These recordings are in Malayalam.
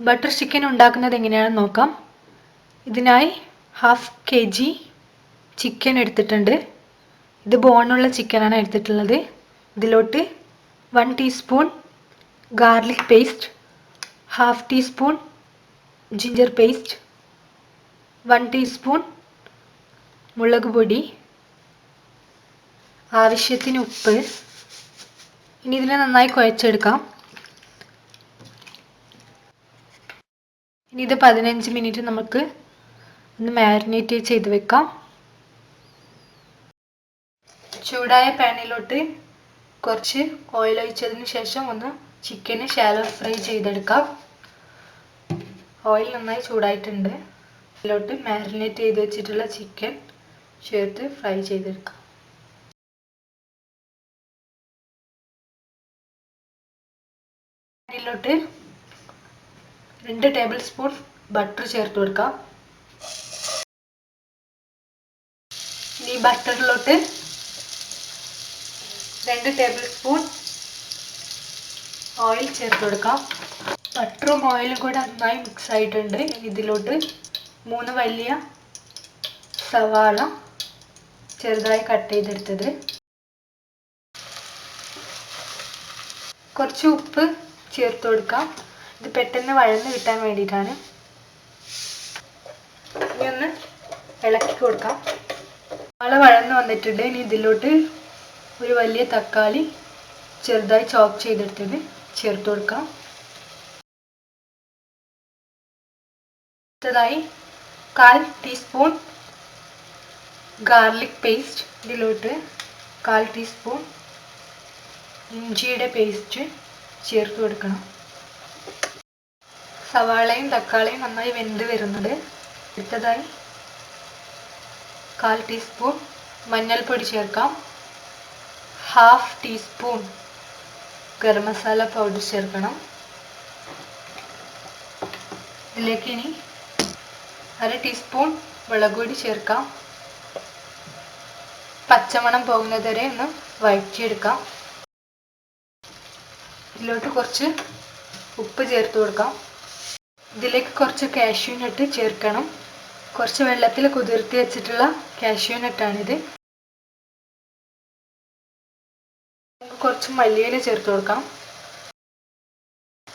ബട്ടർ ചിക്കൻ ഉണ്ടാക്കുന്നത് എങ്ങനെയാണെന്ന് നോക്കാം. ഇതിനായി ഹാഫ് കെ ജി ചിക്കൻ എടുത്തിട്ടുണ്ട്. ഇത് ബോണുള്ള ചിക്കനാണ് എടുത്തിട്ടുള്ളത്. ഇതിലോട്ട് one teaspoon garlic paste half teaspoon ginger paste one teaspoon മുളക് പൊടി ആവശ്യത്തിന് ഉപ്പ്. ഇനി ഇതിനെ നന്നായി കുഴച്ചെടുക്കാം. ഇനി ഇത് പതിനഞ്ച് മിനിറ്റ് നമുക്ക് ഒന്ന് മാരിനേറ്റ് ചെയ്ത് വെക്കാം. ചൂടായ പാനിലോട്ട് കുറച്ച് ഓയിൽ ഒഴിച്ചതിന് ശേഷം ഒന്ന് ചിക്കന് ഷാലോ ഫ്രൈ ചെയ്തെടുക്കാം. ഓയിൽ നന്നായി ചൂടായിട്ടുണ്ട്. ഇതിലോട്ട് മാരിനേറ്റ് ചെയ്ത് വെച്ചിട്ടുള്ള ചിക്കൻ ചേർത്ത് ഫ്രൈ ചെയ്തെടുക്കാം. ഇതിലോട്ട് രണ്ട് ടേബിൾ സ്പൂൺ ബട്ടർ ചേർത്ത് കൊടുക്കാം. ഈ ബട്ടറിലോട്ട് രണ്ട് ടേബിൾ സ്പൂൺ ഓയിൽ ചേർത്ത് കൊടുക്കാം. ബട്ടറും ഓയിലും കൂടെ നന്നായി മിക്സ് ആയിട്ടുണ്ട്. ഇതിലോട്ട് മൂന്ന് വലിയ സവാള ചെറുതായി കട്ട് ചെയ്തെടുത്തത്. കുറച്ച് ഉപ്പ് ചേർത്ത് കൊടുക്കാം. ഇത് പെട്ടെന്ന് വഴന്ന് കിട്ടാൻ വേണ്ടിയിട്ടാണ്. ഇനി ഒന്ന് ഇളക്കി കൊടുക്കാം. സവാള വഴന്ന് വന്നിട്ടുണ്ട്. ഇനി ഇതിലോട്ട് ഒരു വലിയ തക്കാളി ചെറുതായി ചോപ്പ് ചെയ്തെടുത്തത് ചേർത്ത് കൊടുക്കാം. അടുത്തതായി കാൽ ടീസ്പൂൺ ഗാർലിക് പേസ്റ്റ് ഇതിലോട്ട് കാൽ ടീസ്പൂൺ ഇഞ്ചിയുടെ പേസ്റ്റ് ചേർത്ത് കൊടുക്കണം. സവാളയും തക്കാളിയും നന്നായി വെന്ത് വരുന്നുണ്ട് അടുത്തതായി കാൽ ടീസ്പൂൺ മഞ്ഞൾപ്പൊടി ചേർക്കാം. Half teaspoon garam masala powder ചേർക്കണം. ഇതിലേക്ക് ഇനി അര ടീസ്പൂൺ മുളക് ചേർക്കാം. പച്ചമണം പോകുന്നതുവരെ ഒന്ന് വഴറ്റിയെടുക്കാം. ഇതിലോട്ട് കുറച്ച് ഉപ്പ് ചേർത്ത് കൊടുക്കാം. ഇതിലേക്ക് കുറച്ച് കാഷ്യൂ നട്ട് ചേർക്കണം. കുറച്ച് വെള്ളത്തിൽ കുതിർത്തി വെച്ചിട്ടുള്ള കാഷ്യൂ നട്ടാണിത് കുറച്ച് മല്ലിയില ചേർത്ത് കൊടുക്കാം.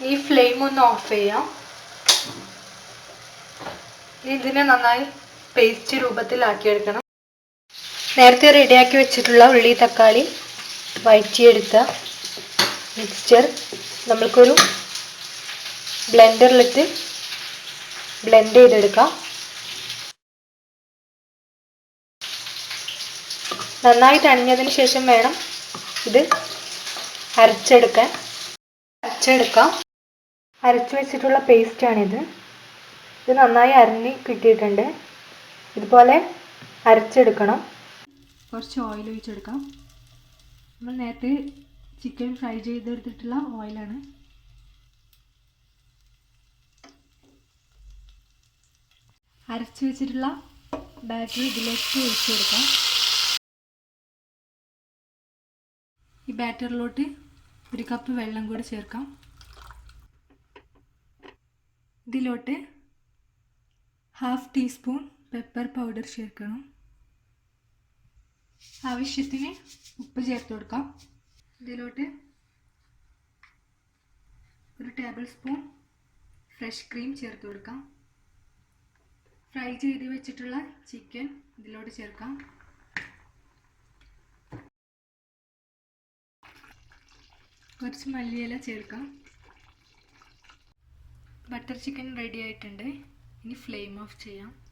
ഈ ഫ്ലെയിം ഒന്ന് ഓഫ് ചെയ്യാം. ഇതിനെ നന്നായി പേസ്റ്റ് രൂപത്തിലാക്കി എടുക്കണം നേരത്തെ റെഡിയാക്കി വെച്ചിട്ടുള്ള ഉള്ളി തക്കാളി വഴറ്റിയെടുത്ത മിക്സ്ചർ നമ്മൾക്കൊരു ബ്ലെൻഡറിലിട്ട് ബ്ലെൻഡ് ചെയ്തെടുക്കാം. നന്നായി തണിഞ്ഞതിന് ശേഷം വേണം ഇത് അരച്ചെടുക്കാൻ. അരച്ചെടുക്കാം. അരച്ചു വെച്ചിട്ടുള്ള പേസ്റ്റാണിത് ഇത് നന്നായി അരഞ്ഞ് കിട്ടിയിട്ടുണ്ട്. ഇതുപോലെ അരച്ചെടുക്കണം. കുറച്ച് ഓയിൽ ഒഴിച്ചെടുക്കാം. നമ്മൾ നേരത്തെ ചിക്കൻ ഫ്രൈ ചെയ്തെടുത്തിട്ടുള്ള ഓയിലാണ് അരച്ച് വെച്ചിട്ടുള്ള ബാറ്ററി ഇതിലേക്ക് ഒഴിച്ചു കൊടുക്കാം. ഈ ബാറ്ററിലോട്ട് ഒരു കപ്പ് വെള്ളം കൂടി ചേർക്കാം. ഇതിലോട്ട് ഹാഫ് ടീസ്പൂൺ പെപ്പർ പൗഡർ ചേർക്കണം. ആവശ്യത്തിന് ഉപ്പ് ചേർത്ത് കൊടുക്കാം. ഇതിലോട്ട് ഒരു ടേബിൾ സ്പൂൺ ഫ്രഷ് ക്രീം ചേർത്ത് കൊടുക്കാം. ഫ്രൈ ചെയ്ത് വെച്ചിട്ടുള്ള ചിക്കൻ ഇതിലോട്ട് ചേർക്കാം. കുറച്ച് മല്ലിയില ചേർക്കാം. ബട്ടർ ചിക്കൻ റെഡി ആയിട്ടുണ്ട്. ഇനി ഫ്ലെയിം ഓഫ് ചെയ്യാം.